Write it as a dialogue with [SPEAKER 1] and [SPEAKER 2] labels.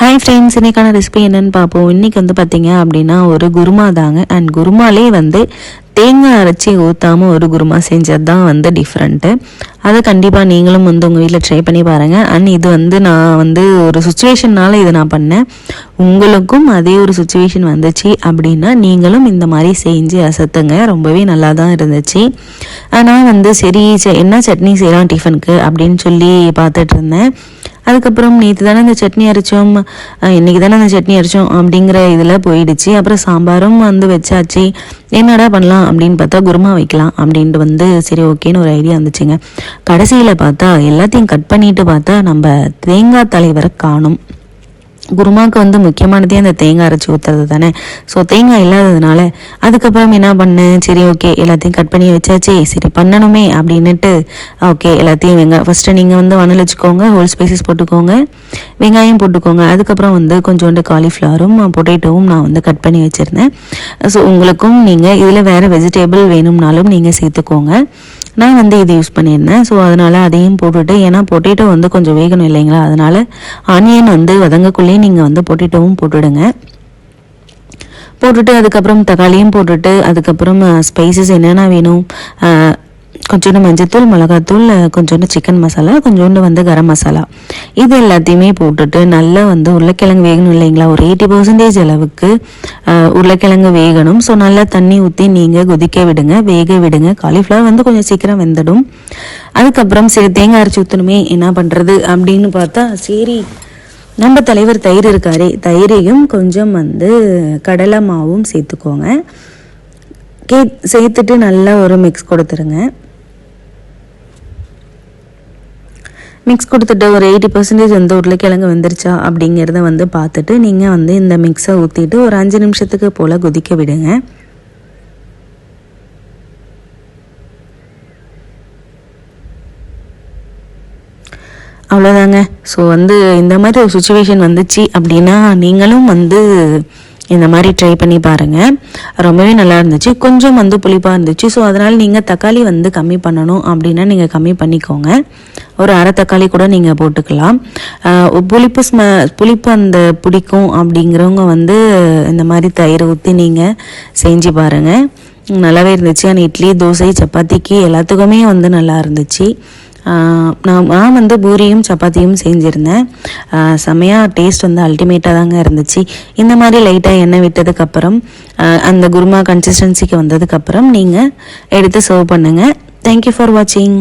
[SPEAKER 1] Hi friends இன்றைக்கான recipe என்னென்னு பார்ப்போம். இன்றைக்கி வந்து பார்த்தீங்க அப்படின்னா ஒரு குருமா தாங்க. அண்ட் குருமாலே வந்து தேங்காய் அரைச்சி ஊற்றாமல் ஒரு குருமா செஞ்சது தான் வந்து டிஃப்ரெண்ட்டு அதை கண்டிப்பாக நீங்களும் வந்து உங்கள் வீட்டில் ட்ரை பண்ணி பாருங்கள் அண்ட் இது வந்து நான் வந்து ஒரு சுச்சுவேஷன்னால இதை நான் பண்ணேன். உங்களுக்கும் அதே ஒரு சுச்சுவேஷன் வந்துச்சு அப்படின்னா நீங்களும் இந்த மாதிரி செஞ்சு அசத்துங்க. ரொம்பவே நல்லா தான் இருந்துச்சு. நான் வந்து சரி என்ன சட்னி செய்யலாம் டிஃபனுக்கு அப்படின்னு சொல்லி பார்த்துட்டு இருந்தேன். அதுக்கப்புறம் நேற்று தானே இந்த சட்னி அரைச்சோம் இன்னைக்கு தானே அந்த சட்னி அரைச்சோம் அப்படிங்கிற இதில் போயிடுச்சு. அப்புறம் சாம்பாரும் வந்து வச்சாச்சு. என்னடா பண்ணலாம் அப்படின்னு பார்த்தா குருமா வைக்கலாம் அப்படின்ட்டு வந்து சரி ஓகேன்னு ஒரு ஐடியா வந்துச்சுங்க. கடைசியில் பார்த்தா எல்லாத்தையும் கட் பண்ணிட்டு பார்த்தா நம்ம தேங்காய் தலைவரை காணும். குருமாவுக்கு வந்து முக்கியமானதே அந்த தேங்காய் அரைச்சி ஊற்றுறது தானே. ஸோ தேங்காய் இல்லாததுனால அதுக்கப்புறம் என்ன பண்ணேன் சரி ஓகே எல்லாத்தையும் கட் பண்ணி வச்சாச்சு. சரி பண்ணணுமே அப்படின்னுட்டு ஓகே எல்லாத்தையும் வெங்காயம் ஃபஸ்ட்டு நீங்கள் வந்து வணல் வச்சுக்கோங்க ஹோல் ஸ்பைசஸ் போட்டுக்கோங்க வெங்காயம் போட்டுக்கோங்க. அதுக்கப்புறம் வந்து கொஞ்சோண்டு காலிஃப்ளவரும் பொட்டேட்டோவும் நான் வந்து கட் பண்ணி வச்சுருந்தேன். ஸோ உங்களுக்கும் நீங்கள் இதில் வேறு வெஜிடேபிள் வேணும்னாலும் நீங்கள் சேர்த்துக்கோங்க. நான் வந்து இது யூஸ் பண்ணியிருந்தேன். ஸோ அதனால் அதையும் போட்டுட்டு ஏன்னா பொட்டேட்டோ வந்து கொஞ்சம் வேகணும் இல்லைங்களா? அதனால் ஆனியன் வந்து வதங்கக்குள்ளேயே நீங்கள் வந்து பொட்டேட்டோவும் போட்டுடுங்க. போட்டுட்டு அதுக்கப்புறம் தக்காளியும் போட்டுட்டு அதுக்கப்புறம் ஸ்பைசஸ் என்னென்ன வேணும்? கொஞ்சோண்டு மஞ்சத்தூள் மிளகாத்தூள் கொஞ்சோண்டு சிக்கன் மசாலா கொஞ்சோண்டு வந்து கரம் மசாலா இது எல்லாத்தையுமே போட்டுட்டு நல்லா வந்து உருளைக்கிழங்கு வேகணும் இல்லைங்களா? ஒரு எயிட்டி பர்சன்டேஜ் அளவுக்கு உருளைக்கிழங்கு வேகணும். ஸோ நல்லா தண்ணி ஊற்றி நீங்கள் கொதிக்க விடுங்க வேக விடுங்க. காலிஃப்ளவர் வந்து கொஞ்சம் சீக்கிரம் வெந்துடும். அதுக்கப்புறம் சரி தேங்காய் அரைச்சி ஊற்றணுமே என்ன பண்ணுறது அப்படின்னு பார்த்தா சரி நம்ம தலைவர் தயிர் இருக்காரே தயிரையும் கொஞ்சம் வந்து கடலை மாவும் சேர்த்துக்கோங்க. கே சேர்த்துட்டு நல்லா ஒரு மிக்ஸ் கொடுத்துருங்க. மிக்ஸ் கொடுத்துட்டு ஒரு எயிட்டி பர்சன்டேஜ் வந்து உருளைக்கிழங்கு வந்துருச்சா அப்படிங்கிறத வந்து பார்த்துட்டு நீங்கள் வந்து இந்த மிக்ஸை ஊற்றிட்டு ஒரு அஞ்சு நிமிஷத்துக்கு போல் கொதிக்க விடுங்க. அவ்வளோதாங்க ஸோ வந்து இந்த மாதிரி ஒரு சுச்சுவேஷன் வந்துச்சு அப்படின்னா நீங்களும் வந்து இந்த மாதிரி ட்ரை பண்ணி பாருங்கள் ரொம்பவே நல்லா இருந்துச்சு. கொஞ்சம் வந்து புளிப்பாக இருந்துச்சு. ஸோ அதனால் நீங்கள் தக்காளி வந்து கம்மி பண்ணணும் அப்படின்னா நீங்கள் கம்மி பண்ணிக்கோங்க. ஒரு அரை தக்காளி கூட நீங்கள் போட்டுக்கலாம். புளிப்பு ஸ்ம புளிப்பு அந்த பிடிக்கும் அப்படிங்கிறவங்க வந்து இந்த மாதிரி தயிர் ஊற்றி நீங்கள் செஞ்சு பாருங்கள் நல்லாவே இருந்துச்சு. ஆனால் இட்லி தோசை சப்பாத்திக்கு எல்லாத்துக்குமே வந்து நல்லா இருந்துச்சு. நான் நான் வந்து பூரியும் சப்பாத்தியும் செஞ்சுருந்தேன். செம்மையாக டேஸ்ட் வந்து அல்டிமேட்டாக தாங்க இருந்துச்சு. இந்த மாதிரி லைட்டாக எண்ணெய் விட்டதுக்கப்புறம் அந்த குருமா கன்சிஸ்டன்சிக்கு வந்ததுக்கப்புறம் நீங்கள் எடுத்து சர்வ் பண்ணுங்கள் தேங்க்யூ ஃபார் வாட்சிங்